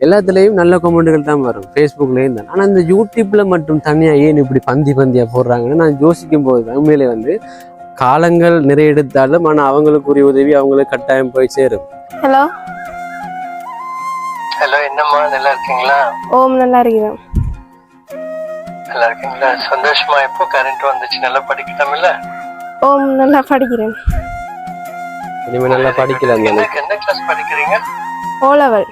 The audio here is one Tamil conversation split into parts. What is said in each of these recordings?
எல்லாத்துலேயும் நல்ல கமெண்ட்டுகள் தான் வரும். ஃபேஸ்புக்லேயும் தான். ஆனால் இந்த யூடியூப்பில் மட்டும் தனியாக ஏன் இப்படி பந்தி பந்தியாக போடுறாங்கன்னு நான் யோசிக்கும் போது தான் உண்மையிலே வந்து காலங்கள் நிறைய எடுத்தாலும் ஆனால் அவங்களுக்குரிய உதவி அவங்களுக்கு கட்டாயம் போய் சேரும். ஹலோ ஹலோ என்னம்மா? நல்லா இருக்கீங்களா? ஓம் நல்லா இருக்கிறேன் நல்லா இருக்கீங்களா? சந்தோஷமா எப்போ கரண்ட் வந்துச்சு நல்லா படிக்கலாம்ல ஓம் நல்லா படிக்கிறேன். இனிமேல் நல்லா படிக்கலாம் என்ன கிளாஸ் படிக்கிறீங்க? ஓ லெவல்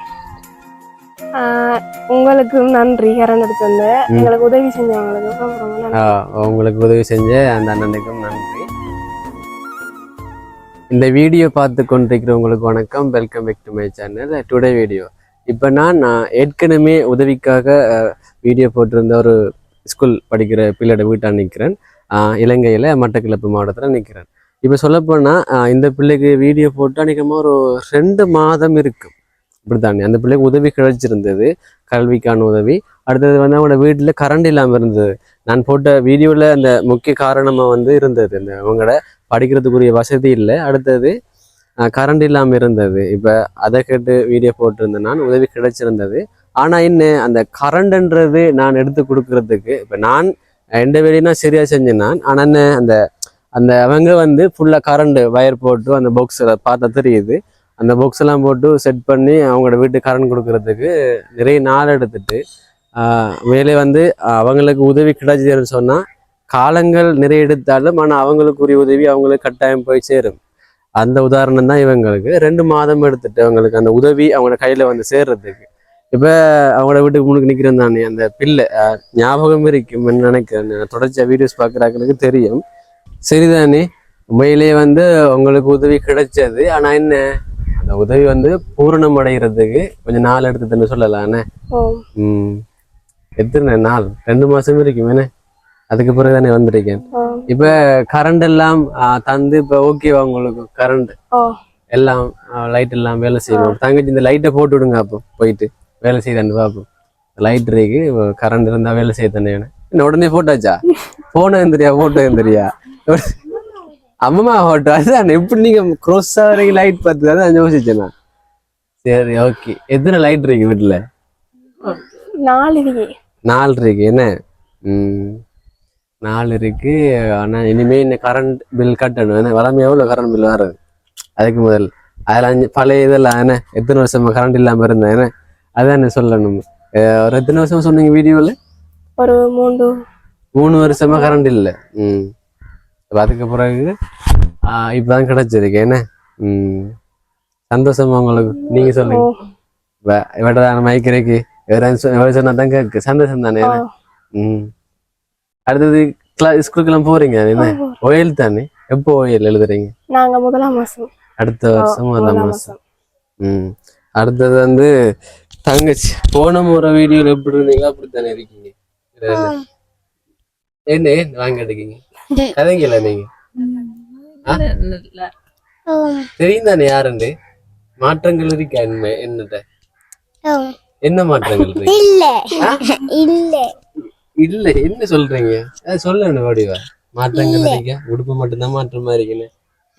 உங்களுக்கு நன்றி எடுத்து வந்து. எங்களுக்கு உதவி செஞ்சவங்களுக்கு ரொம்ப ரொம்ப நன்றி. ஆ, உங்களுக்கு உதவி செஞ்ச அந்த அண்ணனுக்கும் நன்றி. இந்த வீடியோ பார்த்து கொண்டிருக்கிறவங்களுக்கு வணக்கம். Welcome back to my channel today video இப்போ நான் நான் ஏற்கனவே உதவிக்காக வீடியோ போட்டிருந்த ஒரு ஸ்கூல் படிக்கிற பிள்ளையோட வீட்டாக நிற்கிறேன் இலங்கையில் மட்டக்களப்பு மாவட்டத்தில் நிற்கிறேன் இப்போ சொல்லப்போனால் இந்த பிள்ளைக்கு வீடியோ போட்டு அன்றைக்கமாக ஒரு ரெண்டு மாதம் இருக்கும். இப்படித்தானே அந்த பிள்ளைக்கு உதவி கிடைச்சிருந்தது கல்விக்கான உதவி. அடுத்தது வந்து அவங்களோட வீட்டில் கரண்ட் இல்லாமல் இருந்தது. நான் போட்ட வீடியோவில் அந்த முக்கிய காரணமாக வந்து இருந்தது. இந்த அவங்களோட படிக்கிறதுக்குரிய வசதி இல்லை. அடுத்தது கரண்ட் இல்லாமல் இருந்தது. இப்போ அதை கேட்டு வீடியோ போட்டிருந்தேன் நான் உதவி கிடைச்சிருந்தது. ஆனால் என்ன அந்த கரண்ட்ன்றது நான் எடுத்து கொடுக்கறதுக்கு இப்போ நான் எந்த வேலையும் சரியாக செஞ்சேன் நான். ஆனால் என்ன அந்த அந்த அவங்க வந்து ஃபுல்லாக கரண்ட் வயர் போட்டு அந்த பாக்ஸில் பார்த்தா தெரியுது. அந்த பாக்ஸ் எல்லாம் போட்டு செட் பண்ணி அவங்களோட வீட்டுக்கு கரண்ட் கொடுக்கறதுக்கு நிறைய நாள் எடுத்துட்டு மேலே வந்து அவங்களுக்கு உதவி கிடைச்சதுன்னு சொன்னால் காலங்கள் நிறைய எடுத்தாலும் ஆனால் அவங்களுக்குரிய உதவி அவங்களுக்கு கட்டாயம் போய் சேரும். அந்த உதாரணம் தான் இவங்களுக்கு. ரெண்டு மாதம் எடுத்துட்டு அவங்களுக்கு அந்த உதவி அவங்களோட கையில் வந்து சேர்றதுக்கு. இப்போ அவங்களோட வீட்டுக்கு முன்னுக்கு நிற்கிறேன் தானே அந்த பிள்ளை ஞாபகம் இருக்கும்னு நினைக்கிறேன். தொடர்ச்சியாக வீடியோஸ் பார்க்குறாங்களுக்கு தெரியும். சரிதானே? உண்மையிலேயே வந்து உங்களுக்கு உதவி கிடைச்சது. ஆனால் என்ன? அந்த உதவி வந்து பூரணம் அடைகிறதுக்கு கொஞ்சம் நாள் எடுத்ததுன்னு சொல்லலாம்ண்ணே ஓம் ம். எத்தனை நாள்? ரெண்டு மாசம் இருக்கும் என்ன? அதுக்கு பிறகு தானே வந்திருக்கேன். இப்ப கரண்ட் எல்லாம் தந்து இப்ப ஓகேவா உங்களுக்கு? கரண்ட் எல்லாம் லைட் எல்லாம் வேலை செய்வோம் தங்கச்சி இந்த லைட்டை போட்டு விடுங்க அப்போ போயிட்டு. வேலை செய்தாண்டு பார்ப்போம் லைட் இருக்கு கரண்ட் இருந்தா வேலை செய்ய தானே. என்ன? உடனே போட்டாச்சா? போன எந்திரியா போட்டோ எந்திரியா அம்மா போட்டோ அதுதான் எப்படி நீங்க க்ரோஸ் வரைக்கும் லைட் பார்த்து தான் யோசிச்சேன். சரி ஓகே எத்தனை லைட் இருக்கு வீட்டுல? நாலு இருக்கு. நாலு இருக்கு என்ன? ம். நாலு இருக்கு ஆனா இனிமே இந்த கரண்ட் பில் கட்டணும். என்ன வளமை எவ்வளோ கரண்ட் பில் வர்றது அதுக்கு முதல். அதில் அஞ்சு பழைய இதெல்லாம் என்ன? எத்தனை வருஷமா கரண்ட் இல்லாம இருந்தேன் என்ன? அதான் சொல்லணும். ஒரு எத்தனை வருஷமா சொன்னீங்க வீடியோவில் ஒரு மூன்று. மூணு வருஷமா கரண்ட் இல்லை. ம். அதுக்கு பிறகு ஆஹ் இப்பதான் கிடைச்சிருக்கு என்ன? சந்தோஷமா உங்களுக்கு. நீங்க சொல்லுங்க. இவட்டதான மைக்கிறேக்கு எவ்வளோ சொன்னா தான் கேக்கு. சந்தோஷம் தானே ஓ என்ன? ம். அடுத்தது கிளாஸ் ஸ்கூலுக்கெல்லாம் போறீங்க என்ன? ஓயல் தானே? எப்போ ஓயல் எழுதுறீங்க? நாங்க முதலாம் மாசம். அடுத்த வருஷம் முதலாம் மாசம். ம். அடுத்தது வந்து தங்கச்சி. போன முறை வீடியோல எப்படி இருந்தீங்க அப்படித்தானே இருக்கீங்க. என்ன என்ன வாங்க எடுக்கீங்க கதைங்களா நீங்க? தெரியும் தானே யாருண்டு? மாற்றங்கள் இருக்கா என்ன என்னட்ட. என்ன மாற்றங்கள் இல்ல? இல்ல. இல்ல என்ன சொல்றீங்க? சொல்லணும் வடிவா. மாற்றங்கள் இருக்கா? உடுப்பு மட்டும்தான் மாற்றமா இருக்குன்னு.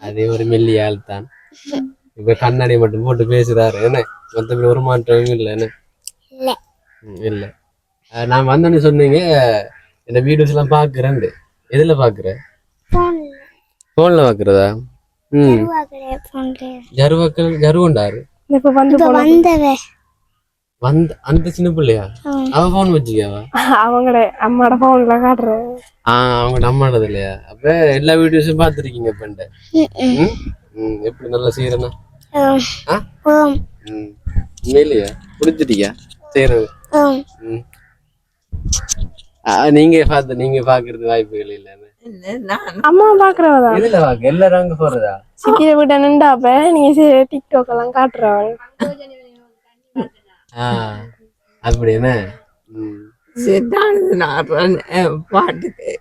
அதே ஒரு மெல்லிய ஆள் தான். இப்ப கண்ணாடி மட்டும் போட்டு பேசுறாரு. என்ன? மத்தபடி ஒரு மாற்றமும் இல்லை என்ன? இல்ல. நான் வந்தோன்னு சொன்னீங்க இந்த வீடியோஸ் எல்லாம் பாக்குறேன் எதுல பாக்குற? போன்ல. போன்ல பாக்குறதா? ம். ஜருவாக்கள் ஜருவண்டாரு இப்ப வந்து இப்ப போன வந்தவ. வந்த அந்த சின்ன பிள்ளையா. அவ போன் வச்சுக்காவா அவங்களோட அம்மாட போன்ல காட்டுறேன் ஆஹ் அவங்க நம்மளது இல்லையா? அப்ப எல்லா வீடியோஸும் ம் ம். எப்படி நல்லா. ஆ? ம். உண்மையிலையா? பிடிச்சிட்டியா செய்யறது ம். ஆ, நீங்க பார்த்து நீங்க பாக்குறது வாய்ப்புகள் இல்லைன்னு. அம்மா பாக்குறவதான் இதுல வாங்க எல்லாரும் அங்க போறதா? சித்திர வீட்டை நின்றாப்ப நீங்க டிக்டாக் எல்லாம் காட்டுறவள். ஆ அப்படி என்ன பாட்டுக்கு.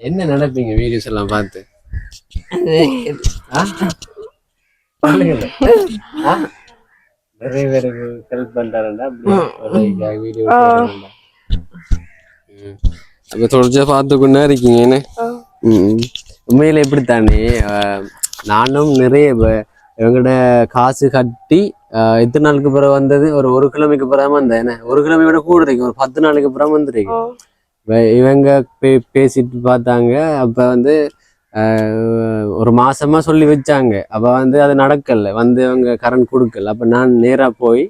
என்ன நினைப்பீங்க வீடியோஸ் எல்லாம் பார்த்து? நிறைய பேருக்கு ஹெல்ப் அப்படியே வீடியோ அப்ப தொடர்ச்சியா பார்த்துக்கொண்டே இருக்கீங்க என்ன. உண்மையில எப்படித்தானே நானும் நிறைய இவங்கள்ட காசு கட்டி எத்தனை நாளுக்கு பிறகு வந்தது? ஒரு ஒரு கிழமைக்கு பிறகு வந்தேன் என்ன? ஒரு கிழமை விட கூட இருக்கு. ஒரு பத்து நாளுக்கு பிறகு வந்துருக்கு. இவங்க பே பேசிட்டு பார்த்தாங்க. அப்ப வந்து ஆஹ், ஒரு மாசமா சொல்லி வச்சாங்க. அப்ப வந்து அது நடக்கல. வந்து அவங்க கரண்ட் கொடுக்கல. அப்ப நான் நேரா போய்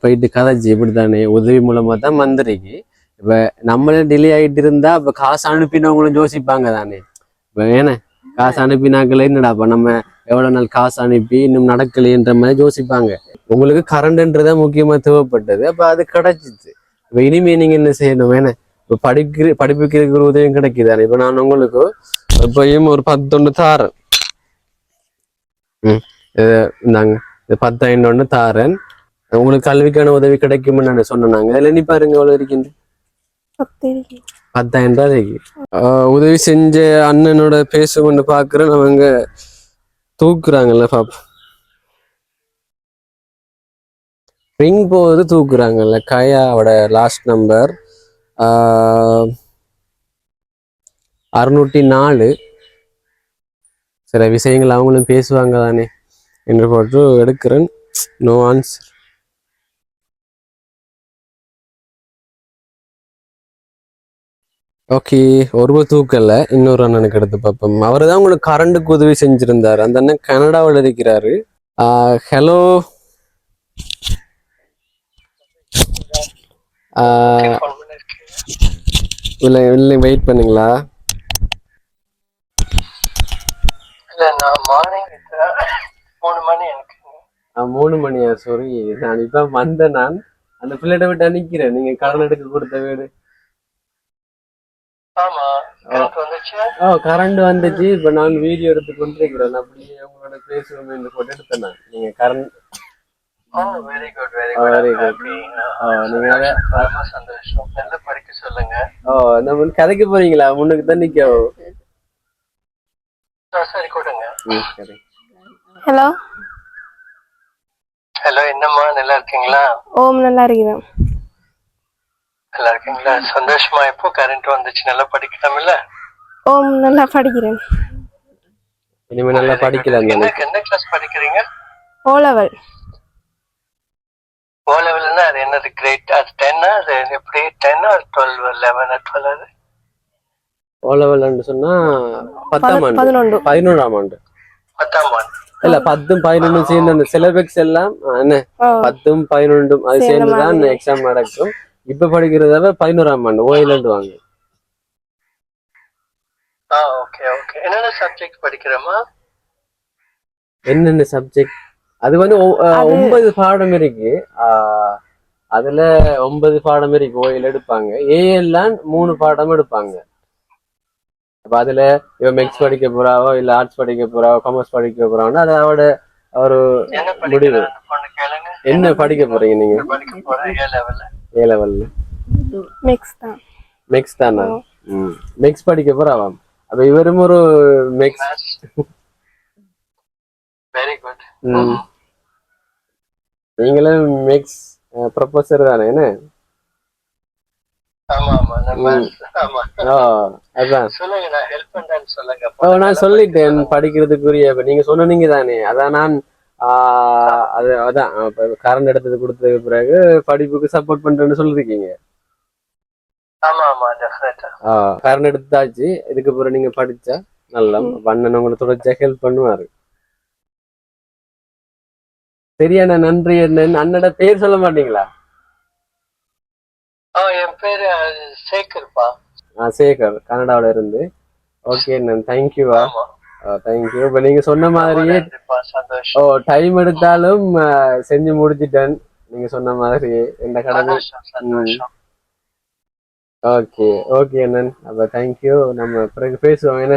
போயிட்டு கதைச்சு இப்படி தானே உதவி மூலமா தான் வந்திருக்கு. இப்ப நம்மளே டிலே ஆயிட்டு இருந்தா அப்ப காசு அனுப்பினவங்களும் யோசிப்பாங்க தானே. இப்ப ஏன? காசு அனுப்பினாக்களே என்னடா இப்போ நம்ம எவ்வளவு நாள் காசு அனுப்பி இன்னும் நடக்கலைன்ற மாதிரி யோசிப்பாங்க. உங்களுக்கு கரண்ட்ன்றதா முக்கியமா தேவைப்பட்டது. அப்ப அது கிடைச்சிச்சு. இப்ப இனிமே நீங்க என்ன செய்யணும்? ஏன்னா இப்போ படிக்கிற படிப்புக்கு உதவியும் கிடைக்குதானே? இப்போ நான் உங்களுக்கு இப்பயும் ஒரு பத்தொன்று தாரேன். ம் இந்தாங்க. இது பத்தாயிரம் ஒன்று தாரேன். உங்களுக்கு கல்விக்கான உதவி கிடைக்கும்னு நான் சொன்னாங்க அதில் நீ பாருங்க எவ்வளோ இருக்கின்ற பத்தாயிரம் ரூபாய் இருக்கு ஆஹ் உதவி செஞ்ச அண்ணனோட பேசுமென்னு பார்க்குறேன் அவங்க தூக்குறாங்கல்ல பாப்பா. ரிங் போகுது தூக்குறாங்கல்ல கயாவோட லாஸ்ட் நம்பர் அறுநூற்றி நாலு. சில விஷயங்கள் அவங்களும் பேசுவாங்க தானே என்று போட்டு எடுக்கிறேன். நோ ஆன்சர் ஓகே ஒருவர் தூக்கல இன்னொரு அண்ணனுக்கு எடுத்து பார்ப்போம். அவர் தான் உங்களுக்கு கரண்ட்டுக்கு உதவி செஞ்சிருந்தாரு. அந்த அண்ணன் கனடாவில் இருக்கிறாரு. ஹலோ இல்லை இல்லை வெயிட் பண்ணுங்களா? இல்ல நான் மார்னிங் மூணு மணியா? சாரி நான் இப்போ வந்தேன் நான். அந்த பிள்ளைகிட்ட விட்டு நிற்கிறேன் நீங்க கடன் எடுக்க கொடுத்த வீடு ஆமா கரண்ட் வந்துச்சு ஓ கரண்ட் வந்துச்சு. இப்போ நான் வீடியோ எடுத்து கொண்டிருக்கிறேன். அப்படியே உங்களோட பேசுவோம் என்று போட்டு எடுத்தேன் நான். நீங்க current oh very good very Oh, good very good. நீங்க ரொம்ப சந்தோஷம். நல்லா படிக்க சொல்லுங்க. ஓ நம்ம கதைக்கு போறீங்களா? முன்னுக்கு தான் நிற்க ஆ, சரி கொடுங்க. ஹலோ? ஹலோ என்னம்மா? நல்லா இருக்கீங்களா? ஓம் நல்லா இருக்கிறேன். நல்லா இருக்கீங்களா? சந்தோஷமா எப்போ கரண்ட் வந்துச்சு? நல்லா படிக்கலாம்ல ஓம் நல்லா படிக்கிறேன். இனிமே நல்லா படிக்கலாம் என்ன என்ன கிளாஸ் படிக்கிறீங்க? ஓ லெவல் ஓ லெவல்னா அது என்னது கிரேட் அது டென்னா அது எப்படி ten or twelve eleven twelve அது? ஓ லெவல்னு சொன்னா பத்தாம் ஆண்டு. பதினொன்று. பதினோராம் ஆண்டு. பத்தாம் ஆண்டு. இல்ல பத்தும் பதினொன்றும் சேர்ந்து அந்த சிலபஸ் எல்லாம் என்ன? பத்தும் பதினொன்றும் அது சேர்ந்த தான். எக்ஸாம் நடக்கும். இப்ப படிக்கிறதாவ பதினோராம் ஆண்டு ஓயிலண்டு வாங்க. ஆ ஓகே ஓகே என்னென்ன சப்ஜெக்ட் படிக்கிறோமா என்னென்ன சப்ஜெக்ட் அது வந்து ஒன்பது பாடம் இருக்கு. அதுல ஒன்பது பாடம் இருக்கு ஓயில் எடுப்பாங்க. ஏஎல்லாம் மூணு பாடம் எடுப்பாங்க. அப்ப அதுல இவன் மேக்ஸ் படிக்க போறாவோ இல்ல ஆர்ட்ஸ் படிக்க போறாவோ காமர்ஸ் படிக்க போறாவோன்னா அது அவட ஒரு என்ன முடிவு. என்ன படிக்க போறீங்க நீங்க? ஏ லெவல்ல மிக்ஸ் தான். மெக்ஸ் தானா? ம். மெக்ஸ் படிக்க போறாவாம் அப்ப இவரும் ஒரு மெக்ஸ் வெரி குட் ம். நீங்களும் மெக்ஸ் ப்ரொஃபஸர் தானே என்ன? ஆமா ஆமா நம்ம ஆமா. ஓ அதான். சொல்லுங்க நான் சொல்லிட்டேன் படிக்கிறதுக்குரிய நீங்க சொன்னீங்க தானே. அதான் நான் ஆஹ், அது அதான் கரண்ட் எடுத்தது கொடுத்ததுக்கு பிறகு படிப்புக்கு சப்போர்ட் பண்றேன்னு சொல்லிருக்கீங்க. கரண்ட் எடுத்தாச்சு. இதுக்கு பிறகு நீங்க படிச்சா நல்லா பண்ணணும் உங்களை தொடர்ச்சியா ஹெல்ப் பண்ணுவாரு. சரியான நன்றி என்ன அண்ணட பேர் சொல்ல மாட்டீங்களா? என் பேரு சேகர்ப்பா. ஆ சேகர் கனடாவுல இருந்து. ஓகே நான் தேங்க்யூவா தேங்க்யூ இப்போ நீங்க சொன்ன மாதிரியே ஓ டைம் எடுத்தாலும் செஞ்சு முடிச்சிட்டேன். நீங்க சொன்ன மாதிரி இந்த கடமை ஓகே ஓகே அண்ணன் அப்ப தேங்க்யூ நம்ம பிறகு பேசுவோம். என்ன?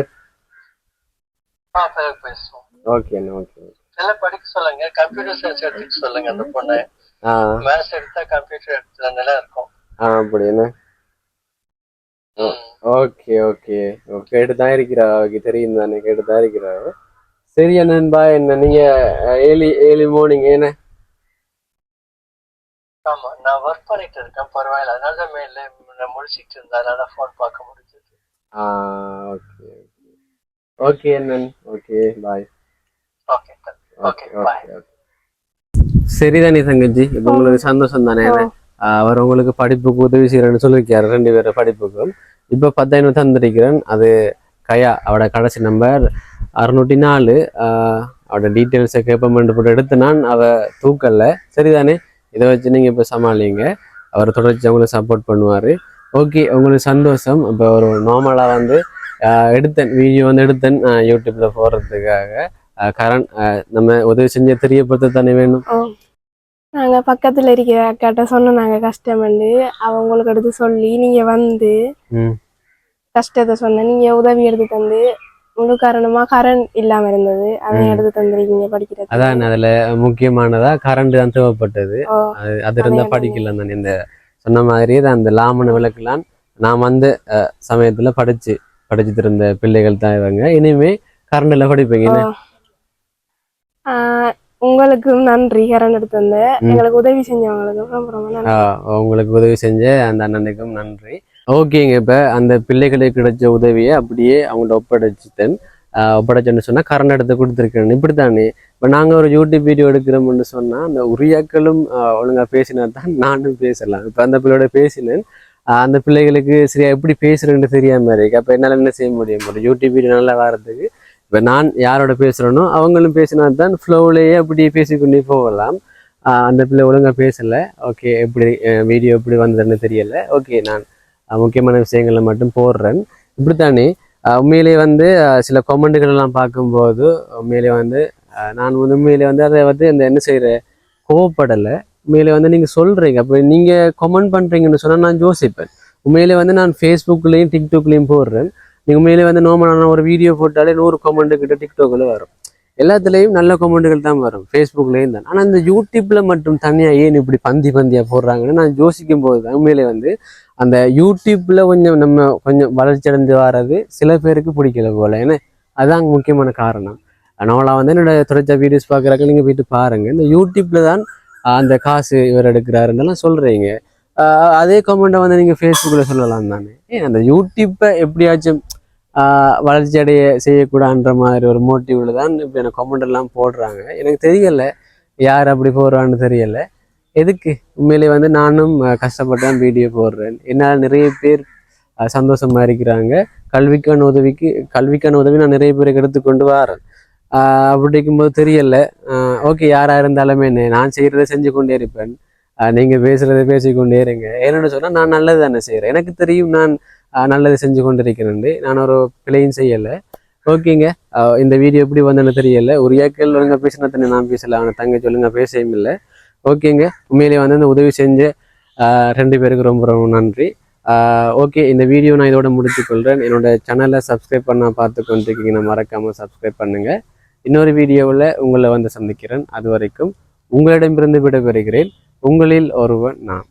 பேசுவோம். ஓகே அண்ணன் ஓகே நல்லா படிக்க சொல்லுங்க. கம்ப்யூட்டர் சயின்ஸ் எடுத்துக்க சொல்லுங்க அந்த பொண்ணு. மேத்ஸ் எடுத்தா கம்ப்யூட்டர் எடுத்தா நல்லா இருக்கும். ஆ அப்படி என்ன. ஓகே ஓகே கேட்டு தான் இருக்கிறா. ஓகே தெரியும் தானே. கேட்டு தான் இருக்கிறா சரி அண்ணன்பா என்ன? நீங்க ஏர்லி ஏர்லி மார்னிங் என்ன? ஆமா நான் ஒர்க் பண்ணிட்டு இருக்கேன். பரவாயில்ல. அதனால தான் முடிச்சிட்டு அதனால ஃபோன் பார்க்க முடிஞ்சது. ஆ ஓகே ஓகே ஓகே அண்ணன். Okay bye okay okay Okay, bye. Okay okay சரிதானே தங்கச்சி? இப்போ உங்களுக்கு சந்தோஷம் தானே அவர் உங்களுக்கு படிப்புக்கு உதவி செய்யறேன்னு சொல்லியிருக்காரு. ரெண்டு பேரும் படிப்புக்கும். இப்போ பத்தாயிரம் தந்திருக்கிறேன். அது கயா அவட கடைசி நம்பர் அறுநூற்றி நாலு ஆஹ் அவட டீட்டெயில்ஸை கேட்பமெண்ட் போட்டு எடுத்து நான் அவ தூக்கல சரிதானே? இதை வச்சு நீங்கள் இப்போ சமாளிங்க. அவர் தொடர்ச்சி உங்களுக்கு சப்போர்ட் பண்ணுவார். ஓகே உங்களுக்கு சந்தோஷம். இப்போ ஒரு நார்மலாக வந்து எடுத்தேன். வீடியோ வந்து எடுத்தேன். ஆஹ் யூடியூப்ல போடுறதுக்காக. கரண் நம்ம உதவி செஞ்ச தெரியப்படுத்த தானே வேணும்? ஓ நாங்க பக்கத்துல இருக்கிற அக்காட்ட சொன்னோம். நாங்க கஷ்டம்னு அவங்களுக்கு எடுத்து சொல்லி நீங்க வந்து கஷ்டத்தை சொன்ன நீங்க உதவி எடுத்து தந்து முழு காரணமா கரண்ட் இல்லாம இருந்தது. ம். எடுத்து தந்திருக்கீங்க படிக்கிறது அதான் அதுல முக்கியமானதா கரண்ட் தான் தேவைப்பட்டது. அது அது இருந்தா படிக்கல நான் இந்த சொன்ன மாதிரியே தான் அந்த லாமன விளக்கெல்லாம் நான் வந்து சமயத்துல படிச்சு படிச்சுட்டு இருந்த பிள்ளைகள் தான் இவங்க. இனிமே கரண்ட்ல படிப்பீங்க. உங்களுக்கும் நன்றி கரண்ட் எடுத்து வந்து. எங்களுக்கு உதவி செஞ்சவங்களுக்கும் ஆஹ், உங்களுக்கு உதவி செஞ்ச அந்த அண்ணனுக்கும் நன்றி. ஓகேங்க. இப்போ அந்த பிள்ளைகளுக்கு கிடைச்ச உதவியை அப்படியே அவங்கள்ட்ட ஒப்படைச்சிட்டேன். ஒப்படைச்சோன்னு சொன்னால் கரண்ட் எடுத்து கொடுத்துருக்கேன் இப்படித்தானே? இப்போ நாங்கள் ஒரு யூடியூப் வீடியோ எடுக்கிறோம்னு சொன்னால் அந்த உரியாக்களும் ஒழுங்காக பேசினா தான் நானும் பேசலாம். இப்போ அந்த பிள்ளையோட பேசினேன். அந்த பிள்ளைகளுக்கு சரியா எப்படி பேசுகிறேன்னு தெரியாமல் இருக்கு. அப்போ என்னால் என்ன செய்ய முடியும்? ஒரு யூடியூப் வீடியோ நல்லா வர்றதுக்கு இப்போ நான் யாரோட பேசுகிறேனோ அவங்களும் பேசினா தான் ஃப்ளோவிலேயே அப்படியே பேசிக்கொண்டே போகலாம். அந்த பிள்ளை ஒழுங்காக பேசலை. ஓகே எப்படி வீடியோ எப்படி வந்ததுன்னு தெரியலை. ஓகே நான் முக்கியமான விஷயங்களை மட்டும் போடுறேன். இப்படித்தானே உண்மையிலேயே வந்து சில கொமெண்ட்டுகள் எல்லாம் பார்க்கும்போது உண்மையிலேயே வந்து நான் வந்து உண்மையிலே வந்து அதை வந்து இந்த என்ன செய்கிற கோவப்படலை. உண்மையிலே வந்து நீங்கள் சொல்கிறீங்க அப்போ நீங்கள் கமெண்ட் பண்ணுறீங்கன்னு சொன்னால் நான் யோசிப்பேன். உண்மையிலே வந்து நான் ஃபேஸ்புக்லேயும் டிக்டாக்லேயும் போடுறேன். நீங்கள் உண்மையிலே வந்து நார்மலான ஒரு வீடியோ போட்டாலே நூறு கமெண்ட் கிட்ட டிக்டாக்ல வரும். எல்லாத்துலேயும் நல்ல கமெண்ட்டுகள் தான் வரும். ஃபேஸ்புக்லேயும் தான். ஆனால் இந்த யூடியூப்பில் மட்டும் தனியாக ஏன் இப்படி பந்தி பந்தியாக போடுறாங்கன்னு நான் யோசிக்கும் போது தான் உண்மையிலே வந்து அந்த யூடியூப்பில் கொஞ்சம் நம்ம கொஞ்சம் வளர்ச்சி அடைந்து வர்றது சில பேருக்கு பிடிக்கல போல். ஏன்னா அதுதான் முக்கியமான காரணம். நார்மலாக வந்து என்னோட தொடர்ச்சியாக வீடியோஸ் பார்க்குறாங்க நீங்கள் போயிட்டு பாருங்கள் இந்த யூடியூப்பில் தான் அந்த காசு இவர் எடுக்கிறாருன்னெல்லாம் சொல்கிறீங்க அதே கமெண்ட்டை வந்து நீங்கள் ஃபேஸ்புக்கில் சொல்லலாம் தானே. ஏன் அந்த யூடியூப்பை எப்படியாச்சும் வளர்ச்சியடைய வளர்ச்சி அடைய செய்யக்கூடாதுன்ற மாதிரி ஒரு மோட்டிவில் தான் இப்போ எனக்கு கமெண்ட் எல்லாம் போடுறாங்க. எனக்கு தெரியல யார் அப்படி போடுறான்னு தெரியல. எதுக்கு? உண்மையிலே வந்து நானும் கஷ்டப்பட்டு தான் வீடியோ போடுறேன். என்னால் நிறைய பேர் சந்தோஷமாக சந்தோஷமா இருக்கிறாங்க. கல்விக்கான உதவிக்கு கல்விக்கான உதவி நான் நிறைய பேருக்கு எடுத்துக்கொண்டு வரேன். ஆஹ், அப்படி இருக்கும்போது தெரியல. ஓகே யாராக இருந்தாலுமே என்ன நான் செய்கிறத செஞ்சு கொண்டே இருப்பேன். நீங்கள் நீங்க பேசுறதை பேசிக்கொண்டே இருங்க. என்னென்னு சொன்னால் நான் நல்லது தானே செய்கிறேன் எனக்கு தெரியும் நான் நல்லது செஞ்சு கொண்டிருக்கிறேன் நான் ஒரு பிழையும் செய்யலை. ஓகேங்க. இந்த வீடியோ எப்படி வந்தேன்னு தெரியல. ஒரு ஏக்கல் ஒழுங்காக பேசினா தானே நான் பேசல. அவனை தங்கச்சி ஒழுங்கா பேசவும் இல்லை. ஓகேங்க. உண்மையிலே வந்து இந்த உதவி செஞ்ச ரெண்டு பேருக்கு ரொம்ப ரொம்ப நன்றி. ஓகே. இந்த வீடியோ நான் இதோட முடித்துக்கொள்கிறேன் என்னோட சேனலை சப்ஸ்கிரைப் பண்ண பார்த்து கொண்டிருக்கீங்கன்னா மறக்காமல் சப்ஸ்கிரைப் பண்ணுங்கள் இன்னொரு வீடியோவில் உங்களை வந்து சந்திக்கிறேன். அது வரைக்கும் உங்களிடமிருந்து விடைபெறுகிறேன். உங்களில் ஒருவன் நான்.